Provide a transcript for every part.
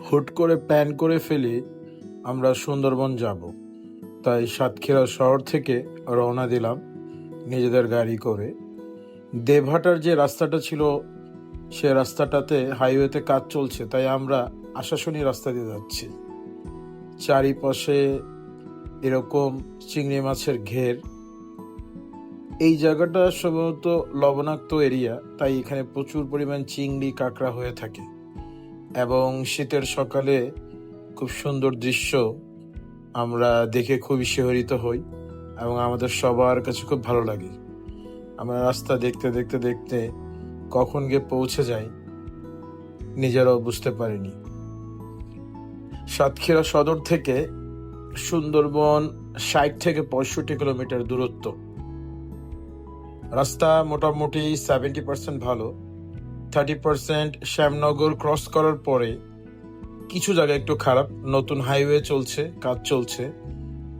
হুট করে প্ল্যান করে ফেলে আমরা সুন্দরবন যাব। তাই সাতক্ষীরা শহর থেকে রওনা দিলাম নিজেদের গাড়ি করে। দেবহাটার যে রাস্তাটা ছিল, সে রাস্তাটাতে হাইওয়েতে কাজ চলছে, তাই আমরা আশাশুনি রাস্তা দিয়ে যাচ্ছি। চারিপাশে এরকম চিংড়ি মাছের ঘের। এই জায়গাটা সম্ভবত লবণাক্ত এরিয়া, তাই এখানে প্রচুর পরিমাণ চিংড়ি, কাঁকড়া হয়ে থাকে। এবং শীতের সকালে খুব সুন্দর দৃশ্য আমরা দেখে খুবই শিহরিত হই এবং আমাদের সবার কাছে খুব ভালো লাগে। আমরা রাস্তা দেখতে দেখতে দেখতে কখন গিয়ে পৌঁছে যাই নিজেরাও বুঝতে পারিনি। সাতক্ষীরা সদর থেকে সুন্দরবন ষাট থেকে পঁয়ষট্টি কিলোমিটার দূরত্ব। রাস্তা মোটামুটি সেভেন্টি পার্সেন্ট ভালো। থার্টি পার্সেন্ট শ্যামনগর ক্রস করার পরে কিছু জায়গা একটু খারাপ, নতুন হাইওয়ে চলছে, কাজ চলছে।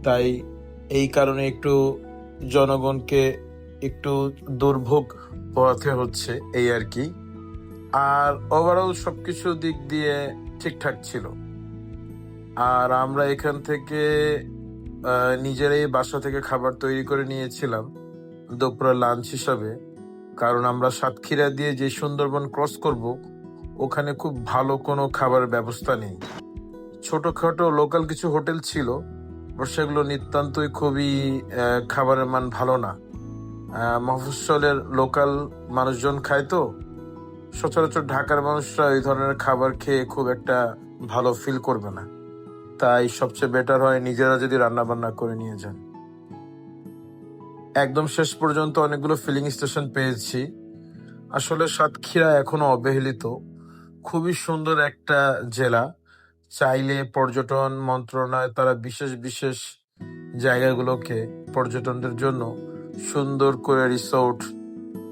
তাই এই কারণে একটু জনগণকে একটু দুর্ভোগ পোহাতে হচ্ছে এই আর কি। আর ওভারঅল সব সবকিছু দিক দিয়ে ঠিকঠাক ছিল। আর আমরা এখান থেকে নিজেরাই বাসা থেকে খাবার তৈরি করে নিয়েছিলাম, দুপুরে লাঞ্চ হিসাবে। কারণ আমরা সাতক্ষীরা দিয়ে যে সুন্দরবন ক্রস করব, ওখানে খুব ভালো কোনো খাবারের ব্যবস্থা নেই। ছোটখাটো লোকাল কিছু হোটেল ছিল সেগুলো নিতান্তই খুবই খাবারের মান ভালো না। মফস্বলের লোকাল মানুষজন খায় তো, সচরাচর ঢাকার মানুষরা এই ধরনের খাবার খেয়ে খুব একটা ভালো ফিল করবে না। তাই সবচেয়ে বেটার হয় নিজেরা যদি রান্না বান্না করে নিয়ে যান। একদম শেষ পর্যন্ত অনেকগুলো ফিলিং স্টেশন পেয়েছি। আসলে সাতক্ষীরা এখনও অবহেলিত। খুবই সুন্দর একটা জেলা। চাইলে পর্যটন মন্ত্রণালয়, তারা বিশেষ বিশেষ জায়গাগুলোকে পর্যটনদের জন্য সুন্দর করে রিসোর্ট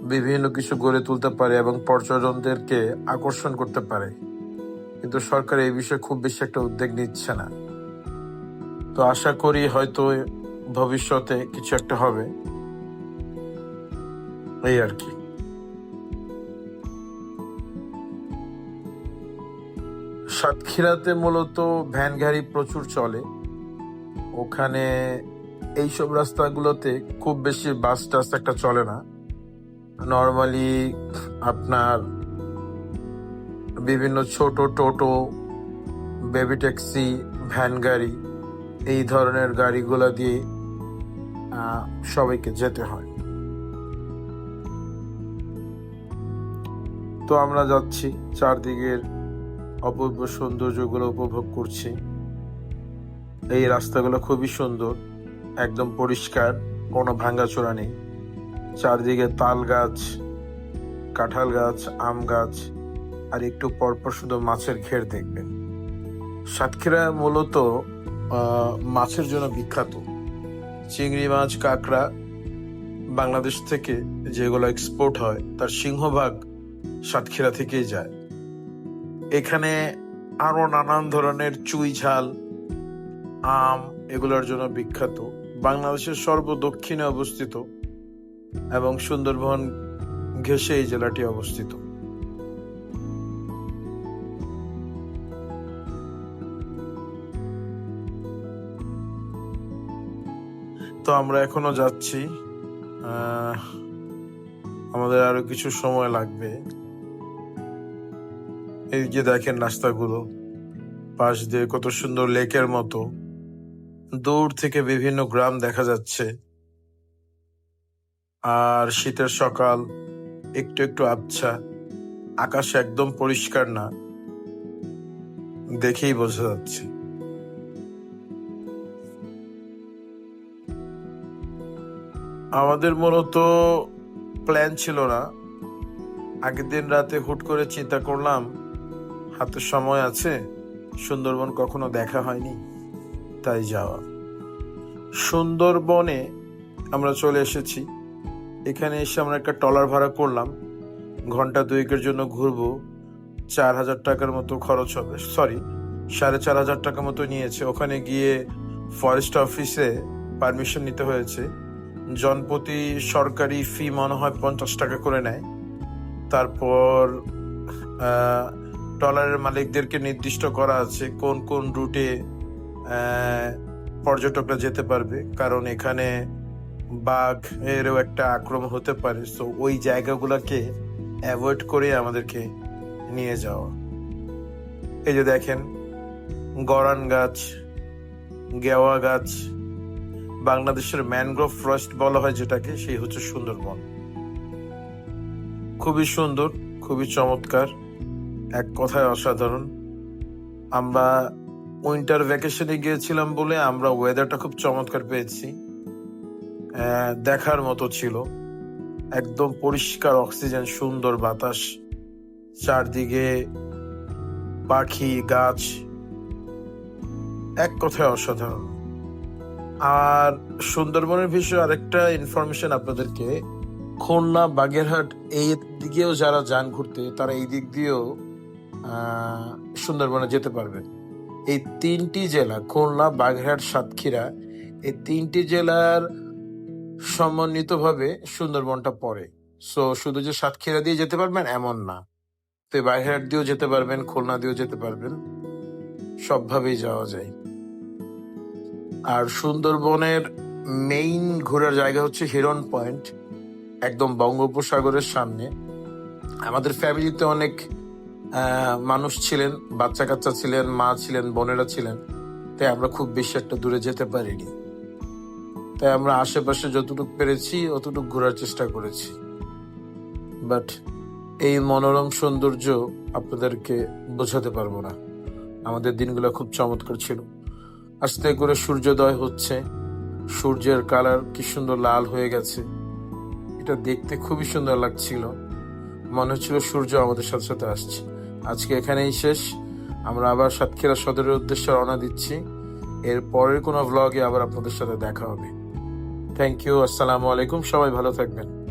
বিভিন্ন কিছু গড়ে তুলতে পারে এবং পর্যটনদেরকে আকর্ষণ করতে পারে। কিন্তু সরকার এই বিষয়ে খুব বেশি একটা উদ্যোগ নিচ্ছে না। তো আশা করি হয়তো ভবিষ্যতে কিছু একটা হবে। এই আর কি। সাতক্ষীরাতে মূলত ভ্যান গাড়ি প্রচুর চলে। ওখানে এইসব রাস্তাগুলোতে খুব বেশি বাস টাস একটা চলে না। নর্মালি আপনার বিভিন্ন ছোট টোটো, বেবি ট্যাক্সি, ভ্যান গাড়ি, এই ধরনের গাড়িগুলো দিয়ে সবাইকে যেতে হয়। তো আমরা যাচ্ছি, চারদিকের অপূর্ব সৌন্দর্যগুলো উপভোগ করছি। এই রাস্তাগুলো খুবই সুন্দর, একদম পরিষ্কার, কোনো ভাঙ্গাচোরা নেই। চারদিকে তাল গাছ, কাঁঠাল গাছ, আম গাছ, আর একটু পরপর শুধু মাছের ঘের দেখবেন। সাতক্ষীরা মূলত মাছের জন্য বিখ্যাত। চিংড়ি মাছ, কাঁকড়া বাংলাদেশ থেকে যেগুলো এক্সপোর্ট হয়, তার সিংহভাগ সাতক্ষীরা থেকেই যায়। এখানে আরও নানান ধরনের চুই ঝাল, আম, এগুলোর জন্য বিখ্যাত। বাংলাদেশের সর্বদক্ষিণে অবস্থিত এবং সুন্দরবন ঘেঁষে এই জেলাটি অবস্থিত। তো আমরা এখনও যাচ্ছি আমাদের আরও কিছু সময় লাগবে। এই যে দেখেন রাস্তাগুলো, পাশ দিয়ে কত সুন্দর লেকের মতো। দূর থেকে বিভিন্ন গ্রাম দেখা যাচ্ছে। আর শীতের সকাল, একটু একটু আবছা। আকাশ একদম পরিষ্কার না। দেখেই বোঝা যাচ্ছে। আমাদের মূলত প্ল্যান ছিল না। আগের দিন রাতে হুট করে চিন্তা করলাম, হাতে সময় আছে, সুন্দরবন কখনো দেখা হয়নি, তাই যাওয়া। সুন্দরবনে আমরা চলে এসেছি। এখানে এসে আমরা একটা ট্রলার ভাড়া করলাম। ঘণ্টা দুয়েকের জন্য ঘুরবো। চার হাজার টাকার মতো খরচ হবে। সরি সাড়ে চার হাজার টাকা মতো নিয়েছে। ওখানে গিয়ে ফরেস্ট অফিসে পারমিশন নিতে হয়েছে। জনপ্রতি সরকারি ফি মনে হয় পঞ্চাশ টাকা করে নেয়। তারপর ট্রলারের মালিকদেরকে নির্দিষ্ট করা আছে কোন কোন রুটে পর্যটকরা যেতে পারবে। কারণ এখানে বাঘ এরও একটা আক্রমণ হতে পারে। সো ওই জায়গাগুলোকে অ্যাভয়েড করে আমাদেরকে নিয়ে যাওয়া। এই যে দেখেন, গরান গাছ, গেওয়া গাছ বাংলাদেশের ম্যানগ্রোভ ফরেস্ট বলা হয় যেটাকে, সেই হচ্ছে সুন্দরবন। খুবই সুন্দর, খুবই চমৎকার, এক কথায় অসাধারণ। আমরা উইন্টার ভ্যাকেশনে গিয়েছিলাম বলে আমরা ওয়েদারটা খুব চমৎকার পেয়েছি। দেখার মতো ছিল। একদম পরিষ্কার অক্সিজেন, সুন্দর বাতাস, চারদিকে পাখি, গাছ। এক কথায় অসাধারণ। আর সুন্দরবনের বিষয়ে আরেকটা ইনফরমেশন আপনাদেরকে, খুলনা, বাগেরহাট, এই দিকেও যারা যান ঘুরতে, তারা এই দিক দিয়েও সুন্দরবনে যেতে পারবেন এই তিনটি জেলা, খুলনা, বাগেরহাট, সাতক্ষীরা, এই তিনটি জেলার সমন্বিতভাবে সুন্দরবনটা পড়ে। সো শুধু যে সাতক্ষীরা দিয়ে যেতে পারবেন, এমন না। তো বাগেরহাট দিয়েও যেতে পারবেন, খুলনা দিয়েও যেতে পারবেন। সবভাবেই যাওয়া যায়। আর সুন্দরবনের মেইন ঘোরার জায়গা হচ্ছে হিরন পয়েন্ট একদম বঙ্গোপসাগরের সামনে। আমাদের ফ্যামিলিতে অনেক মানুষ ছিলেন বাচ্চা কাচ্চা ছিলেন, মা ছিলেন, বোনেরা ছিলেন, তাই আমরা খুব বেশি একটা দূরে যেতে পারিনি। তাই আমরা আশেপাশে যতটুকু পেরেছি, অতটুকু ঘোরার চেষ্টা করেছি। বাট এই মনোরম সৌন্দর্য আপনাদেরকে বোঝাতে পারব না। আমাদের দিনগুলো খুব চমৎকার ছিল। আস্তে করে সূর্যোদয় হচ্ছে। সূর্যের কালার কি সুন্দর লাল হয়ে গেছে। এটা দেখতে খুবই সুন্দর লাগছিল। মনে হচ্ছিল সূর্য আমাদের সাথে সাথে আসছে। আজকে এখানেই শেষ। আমরা আবার সাতক্ষীরা সদরের উদ্দেশ্যে রওনা দিচ্ছি। এর পরের কোনো ভ্লগে আবার আপনাদের সাথে দেখা হবে। থ্যাংক ইউ আসসালামু আলাইকুম, সবাই ভালো থাকবেন।